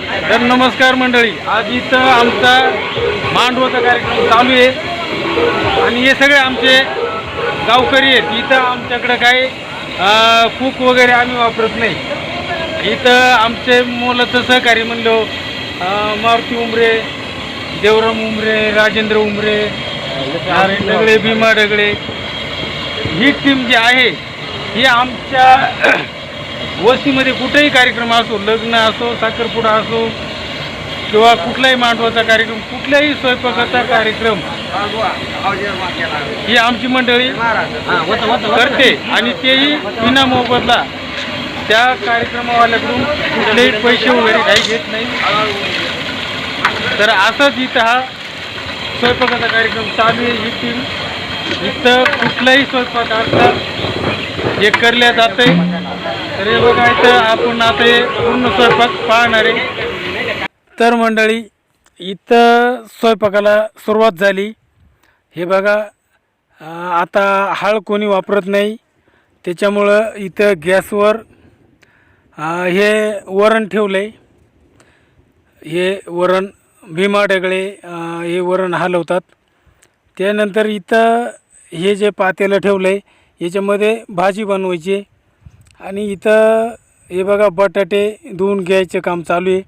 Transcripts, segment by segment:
तर नमस्कार मंडळी आज इथं आमचा मांडवाचा कार्यक्रम चालू आहे. आणि हे सगळे आमचे गावकरी आहेत. इथं आमच्याकडं काही कूक वगैरे आम्ही वापरत नाही. इथं आमचे मुलाचं सहकारी म्हणलो मारुती उमरे देवराम उमरे राजेंद्र उमरे डगळे भीमा डगळे ही टीम जी आहे ही आमच्या वस्तीमध्ये कुठेही कार्यक्रम असो लग्न असो साखरपुडा असो किंवा कुठलाही मांडवाचा कार्यक्रम कुठल्याही स्वयंपाकाचा कार्यक्रम ही आमची मंडळी करते आणि तेही विना मोबदला. त्या कार्यक्रमावाल्याकडून कुठलेही पैसे वगैरे काही घेत नाही. तर असंच इथं हा स्वयंपाकाचा कार्यक्रम चालू आहे ही टीम इथं कुठलाही स्वयंपाक आता हे करल्या जाते तर हे बघा इथं आपण आता हे पूर्ण स्वयंपाक पाहणार आहे. तर मंडळी इथं स्वयंपाकाला सुरुवात झाली. हे बघा आता हाळ कोणी वापरत नाही. त्याच्यामुळं इथं गॅसवर हे वरण ठेवलं आहे हे वरण भीमा डगळे हे वरण हलवतात. त्यानंतर इथं हे जे पातेलं ठेवलं आहे याच्यामध्ये भाजी बनवायची आणि इथं हे बघा बटाटे धुवून घ्यायचं काम चालू आहे.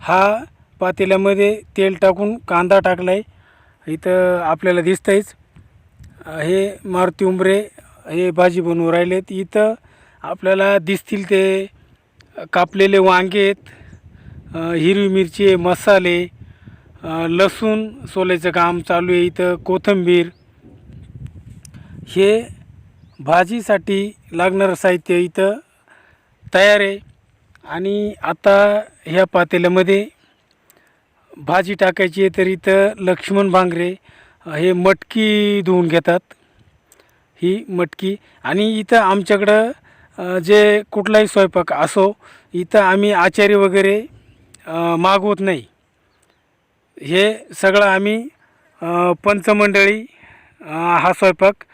हा पातेल्यामध्ये तेल टाकून कांदा टाकला आहे इथं आपल्याला दिसतंयच. हे मारुती उंबरे हे भाजी बनवून राहिलेत. इथं आपल्याला दिसतील ते कापलेले वांगे आहेत. हिरवी मिरची आहे मसाले लसूण सोलायचं काम चालू आहे. इथं कोथिंबीर. हे भाजीसाठी लागणारं साहित्य इथं तयार आहे. आणि आता ह्या पातेल्यामध्ये भाजी टाकायची आहे तर इथं लक्ष्मण भांगरे हे मटकी धुवून घेतात. ही मटकी. आणि इथं आमच्याकडं जे कुठलाही स्वयंपाक असो इथं आम्ही आचारी वगैरे मागवत नाही. हे सगळं आम्ही पंचमंडळी हा स्वयंपाक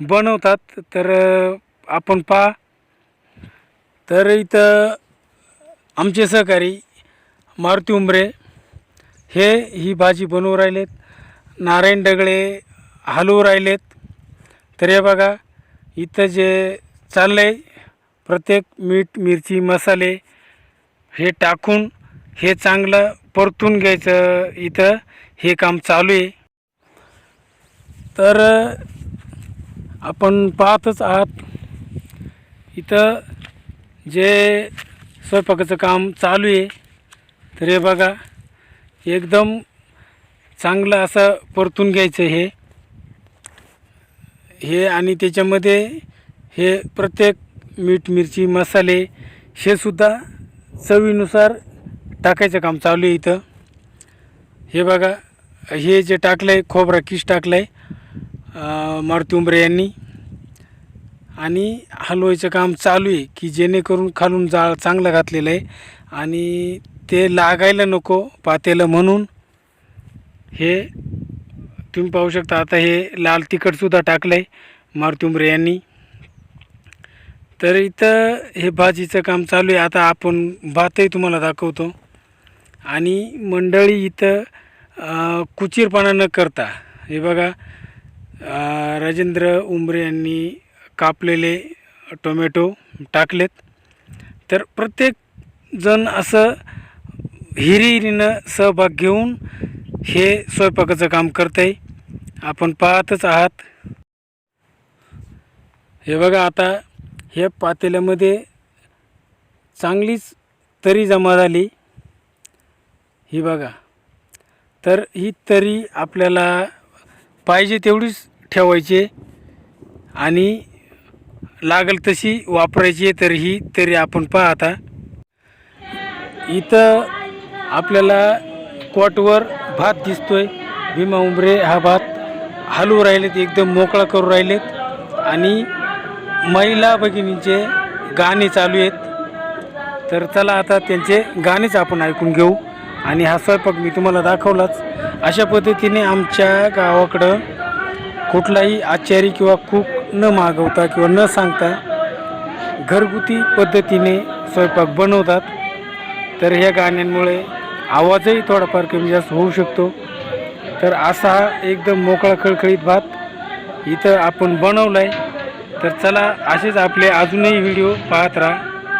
बनवतात तर आपण पहा. तर इथं आमचे सहकारी मारुती उंबरे हे ही भाजी बनवू राहिलेत. नारायण डगळे हलवू राहिलेत. तर हे बघा इथं जे चाललं आहे प्रत्येक मीठ मिरची मसाले हे टाकून हे चांगलं परतून घ्यायचं इथं हे काम चालू आहे. तर आपण पाहतच आहात. इथं जे स्वयंपाकाचं काम चालू आहे तर हे बघा एकदम चांगलं असं परतून घ्यायचं हे. हे आणि त्याच्यामध्ये हे प्रत्येक मीठ मिरची मसाले हे सुद्धा चवीनुसार टाकायचं काम चालू आहे इथं. हे बघा हे जे टाकलं आहे खोबरा किस टाकलं आहे मारुती उंबरे यांनी. आणि हलवायचं काम चालू आहे की जेणेकरून खालून जाळ चांगलं घातलेलं आहे. आणि ते लागायला नको पातेलं म्हणून. हे तुम्ही पाहू शकता आता हे लाल तिखटसुद्धा टाकलं आहे मारुती उंबरे यांनी. तर इथं हे भाजीचं काम चालू आहे आता आपण भातही तुम्हाला दाखवतो. आणि मंडळी इथं कुचीरपणा न करता हे बघा राजेंद्र उंबरे यांनी कापलेले टोमॅटो टाकलेत. तर प्रत्येक जण असं हिरिरीनं सहभाग घेऊन हे स्वयंपाकाचं काम करत आहे आपण पाहतच आहात. हे बघा आता हे पातेल्यामध्ये चांगलीच तरी जमा झाली. ही बघा. तर ही तरी आपल्याला पाहिजे तेवढीच ठेवायची. आणि लागल तशी वापरायची आहे तरी आपण पाहता. इथं आपल्याला कोटवर भात दिसतोय. भीमा उंबरे हा भात हलवू राहिलेत एकदम मोकळा करू राहिलेत. आणि महिला भगिनींचे गाणे चालू आहेत. तर चला आता त्यांचे गाणेच आपण ऐकून घेऊ. आणि हा स्वयंपाक मी तुम्हाला दाखवलाच. अशा पद्धतीने आमच्या गावाकडं कुठलाही आचारी किंवा कूक न मागवता किंवा न सांगता घरगुती पद्धतीने स्वयंपाक बनवतात. तर ह्या गाण्यांमुळे आवाजही थोडाफार कमी जास्त होऊ शकतो. तर असा हा एकदम मोकळा खळखळीत भात इथं आपण बनवला आहे तर चला असेच आपले अजूनही व्हिडिओ पाहत राहा.